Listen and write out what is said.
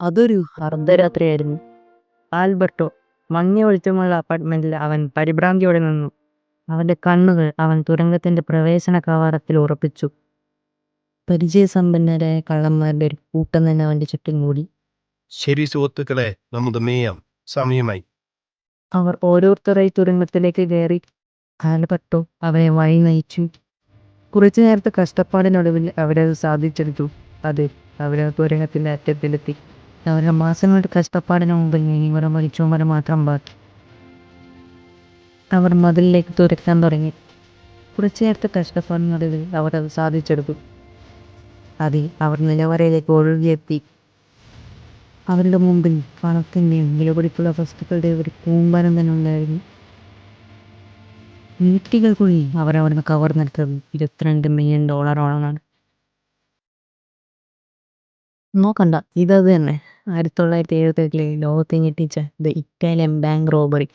അതൊരു അർദ്ധരാത്രിയായിരുന്നു. ആൽബർട്ടോ മഞ്ഞ വെളിച്ചമുള്ള അപ്പാർട്ട്മെന്റിൽ അവൻ പരിഭ്രാന്തിയോടെ നിന്നു. അവന്റെ കണ്ണുകൾ അവൻ തുരങ്കത്തിന്റെ പ്രവേശന കവാടത്തിൽ ഉറപ്പിച്ചു. പരിചയസമ്പന്നരായ കള്ളന്മാരുടെ ഒരു കൂട്ടം തന്നെ അവന്റെ ചുറ്റും കൂടി ശരി സുഹൃത്തുക്കളെ നമുക്ക് മേയാം സമയമായി. അവർ ഓരോരുത്തരായി തുരങ്കത്തിലേക്ക് കയറി. ആൽബർട്ടോ അവരെ വഴി നയിച്ചു. കുറച്ചു നേരത്തെ കഷ്ടപ്പാടിനൊടുവിൽ അവരത് സാധിച്ചെടുത്തു. അതെ അവരെ തുരങ്കത്തിന്റെ അറ്റത്തിലെത്തി. അവരുടെ മാസങ്ങളുടെ കഷ്ടപ്പാടിന് മുമ്പ് ഇവരെ മരിച്ചുവരെ മാത്രം ബാക്കി. അവർ മതിലിലേക്ക് തുരക്കാൻ തുടങ്ങി. കുറച്ചു നേരത്തെ കഷ്ടപ്പാടിനൊടുവിൽ അവർ അത് സാധിച്ചെടുത്തു. അതെ അവർ നിലവറയിലേക്ക് ഒഴുകിയെത്തി. അവരുടെ മുമ്പിൽ പണത്തിന്റെയും വിലപിടിപ്പുള്ള വസ്തുക്കളുടെ ഒരു കൂമ്പാരം തന്നെ ഉണ്ടായിരുന്നു. വീട്ടികൾക്കുള്ളിൽ അവരവിടുന്ന് കവർന്നെടുത്തത് ഇരുപത്തിരണ്ട് മില്യൺ ഡോളറോളമാണ് നോക്കണ്ട. ഇതത് തന്നെ. ആയിരത്തി തൊള്ളായിരത്തി എഴുപത്തെട്ടിലെ ലോകത്തെ ഞെട്ടിച്ച ദ ഇറ്റാലിയൻ ബാങ്ക് റോബറി